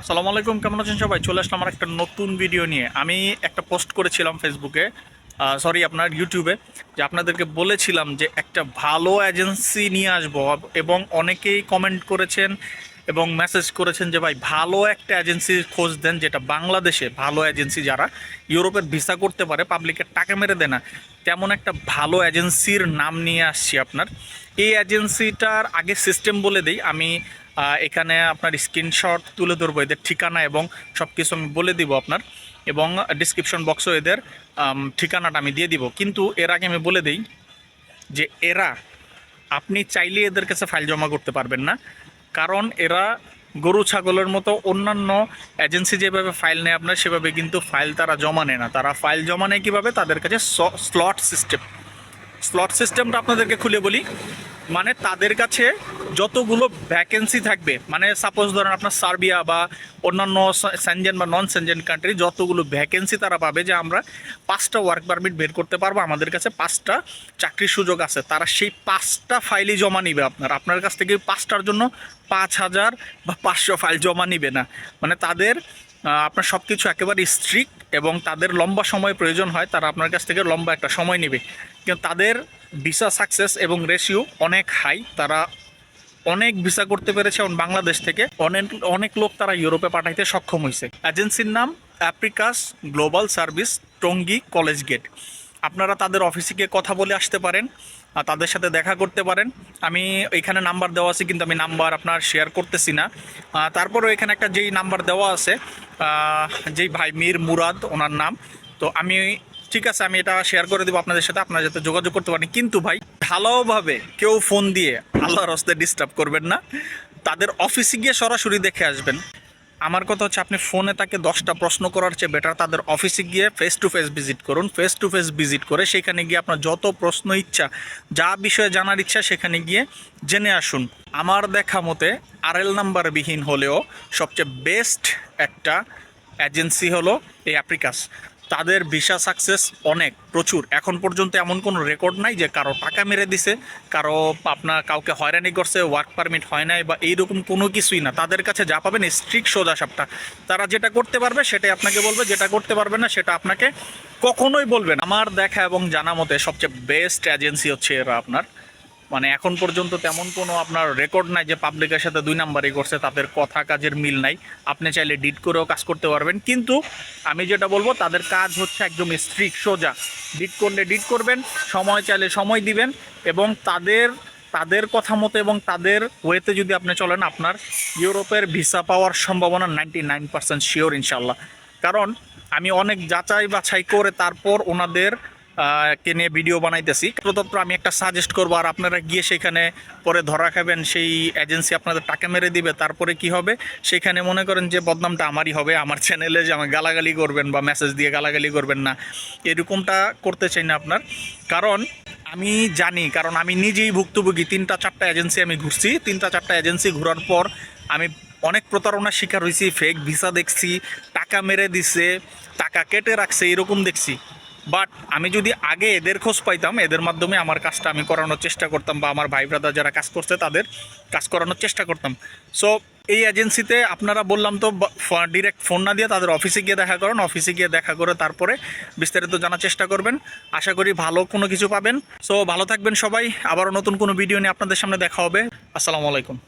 আসসালামু আলাইকুম, কেমন আছেন সবাই? চলে আসলাম আমার একটা নতুন ভিডিও নিয়ে। আমি একটা পোস্ট করেছিলাম ফেসবুকে সরি আপনার ইউটিউবে যে আপনাদেরকে বলেছিলাম যে একটা ভালো এজেন্সি নিয়ে আসব, এবং অনেকেই কমেন্ট করেছেন এবং মেসেজ করেছেন যে ভাই, ভালো একটা এজেন্সির খোঁজ দেন যেটা বাংলাদেশে ভালো এজেন্সি যারা ইউরোপের ভিসা করতে পারে পাবলিকের টাকা মেরে দেয় না, তেমন একটা ভালো এজেন্সির নাম নিয়ে আসছি আপনার। এই এজেন্সিটার আগে সিস্টেম বলে দিই, আমি এখানে আপনার স্ক্রিনশট তুলে ধরবো, এদের ঠিকানা এবং সব কিছু আমি বলে দিব আপনার। এবং ডিসক্রিপশন বক্সও এদের ঠিকানাটা আমি দিয়ে দিব। কিন্তু এর আগে আমি বলে দিই যে এরা, আপনি চাইলে এদের কাছে ফাইল জমা করতে পারবেন না। কারণ এরা গরু, ছাগলের মতো অন্যান্য এজেন্সি যেভাবে ফাইল নেয় আপনার, সেভাবে কিন্তু ফাইল তারা জমা নেয় না। তারা ফাইল জমা নেয় কীভাবে? তাদের কাছে স্লট সিস্টেম স্লট সিস্টেমটা আপনাদেরকে খুলে বলি। মানে তাদের কাছে যতগুলো ভ্যাকেন্সি থাকবে মানে সাপোজ ধরেন আপনার সার্বিয়া বা অন্যান্য সেনজেন বা নন সেনজেন কান্ট্রি যতগুলো ভ্যাকেন্সি তারা পাবে যে আমরা পাঁচটা ওয়ার্ক পারমিট বের করতে পারব, আমাদের কাছে পাঁচটা চাকরির সুযোগ আছে। তারা সেই পাঁচটা ফাইলই জমা নিবে আপনার। আপনার কাছ থেকে পাঁচটার জন্য পাঁচ হাজার বা পাঁচশো ফাইল জমা নিবে না। মানে তাদের আপনার সব কিছু একেবারে স্ট্রিক্ট এবং তাদের লম্বা সময় প্রয়োজন হয়, তারা আপনার কাছ থেকে লম্বা একটা সময় নেবে। কিন্তু তাদের ভিসা সাকসেস এবং রেশিও অনেক হাই তারা অনেক ভিসা করতে পেরেছে বাংলাদেশ থেকে। অনেক অনেক লোক তারা ইউরোপে পাঠাইতে সক্ষম হয়েছে এজেন্সির নাম Apricus global service Tongi college gate আপনারা তাদের অফিসে গিয়ে কথা বলে আসতে পারেন তাদের সাথে দেখা করতে পারেন। আমি এখানে নাম্বার দেওয়া আছে, কিন্তু আমি নাম্বার আপনার শেয়ার করতেছি না। তারপরেও এখানে একটা যেই নাম্বার দেওয়া আছে যেই ভাই মীর মুরাদ, ওনার নাম। তো আমি, ঠিক আছে, আমি এটা শেয়ার করে দেবো আপনাদের সাথে, আপনারা যাতে যোগাযোগ করতে পারেন। কিন্তু ভাই, ঢালাওভাবে কেউ ফোন দিয়ে আল্লাহর হস্তে ডিস্টার্ব করবেন না। তাদের অফিসে গিয়ে সরাসরি দেখে আসবেন। আমার কথা হচ্ছে আপনি ফোনে তাকে দশটা প্রশ্ন করার চেয়ে বেটার তাদের অফিসে গিয়ে ফেস টু ফেস ভিজিট করুন। ফেস টু ফেস ভিজিট করে সেখানে গিয়ে আপনার যত প্রশ্ন ইচ্ছা, যা বিষয়ে জানার ইচ্ছা সেখানে গিয়ে জেনে আসুন। আমার দেখা মতে আরএল নাম্বার বিহীন হলেও সবচেয়ে বেস্ট একটা এজেন্সি হলো এই অ্যাপ্রিকাস তাদের ভিসা সাকসেস অনেক, প্রচুর। এখন পর্যন্ত এমন কোনো রেকর্ড নাই যে কারও টাকা মেরে দিছে, কারও আপনার কাউকে হয়রানি করছে ওয়ার্ক পারমিট হয় নাই বা এইরকম কোনো কিছুই না। তাদের কাছে যা পাবেন স্ট্রিক্ট সোজা সাপটা। তারা যেটা করতে পারবে সেটাই আপনাকে বলবে, যেটা করতে পারবে না সেটা আপনাকে কখনোই বলবেন আমার দেখা এবং জানা মতে সবচেয়ে বেস্ট এজেন্সি হচ্ছে এরা আপনার মানে এখন পর্যন্ত তেমন কোনো আপনার রেকর্ড নাই যে পাবলিকের সাথে দুই নাম্বারই করছে, তাদের কথা কাজের মিল নাই। আপনি চাইলে ডিট করেও কাজ করতে পারবেন। কিন্তু আমি যেটা বলব, তাদের কাজ হচ্ছে একদম স্ট্রিক্ট সোজা। ডিট করলে ডিট করবেন, সময় চাইলে সময় দিবেন এবং তাদের তাদের কথা মতো এবং তাদের ওয়েতে যদি আপনি চলেন, আপনার ইউরোপের ভিসা পাওয়ার সম্ভাবনা নাইনটি নাইন পার্সেন্ট শিওর ইনশাল্লাহ কারণ আমি অনেক যাচাই বাছাই করে তারপর ওনাদের কে নিয়ে ভিডিও বানাইতেছি। প্রদত্ত আমি একটা সাজেস্ট করব, আর আপনারা গিয়ে সেখানে পরে ধরা খাবেন, সেই এজেন্সি আপনাদের টাকা মেরে দিবে, তারপরে কি হবে? সেখানে মনে করেন যে বদনামটা আমারই হবে, আমার চ্যানেলে যে আমার গালাগালি করবেন বা মেসেজ দিয়ে গালাগালি করবেন না। এরকমটা করতে চাই না আপনার। কারণ আমি জানি, কারণ আমি নিজেই ভুক্তভোগী, তিনটা চারটা এজেন্সি আমি ঘুরছি। তিনটা চারটা এজেন্সি ঘোরার পর আমি অনেক প্রতারণার শিকার হয়েছি ফেক ভিসা দেখছি, টাকা মেরে দিছে, টাকা কেটে রাখছে, এরকম দেখছি। বাট আমি যদি আগে এদের খোঁজ পাইতাম, এদের মাধ্যমে আমার কাজটা আমি করানোর চেষ্টা করতাম বা আমার ভাই ব্রাদার যারা কাজ করছে তাদের কাজ করানোর চেষ্টা করতাম। সো এই এজেন্সিতে আপনারা বললাম তো ডিরেক্ট ফোন না দিয়ে তাদের অফিসে গিয়ে দেখা করেন। অফিসে গিয়ে দেখা করে তারপরে বিস্তারিত জানার চেষ্টা করবেন। আশা করি ভালো কোনো কিছু পাবেন। সো ভালো থাকবেন সবাই। আবারও নতুন কোনো ভিডিও নিয়ে আপনাদের সামনে দেখা হবে। আসসালামু আলাইকুম।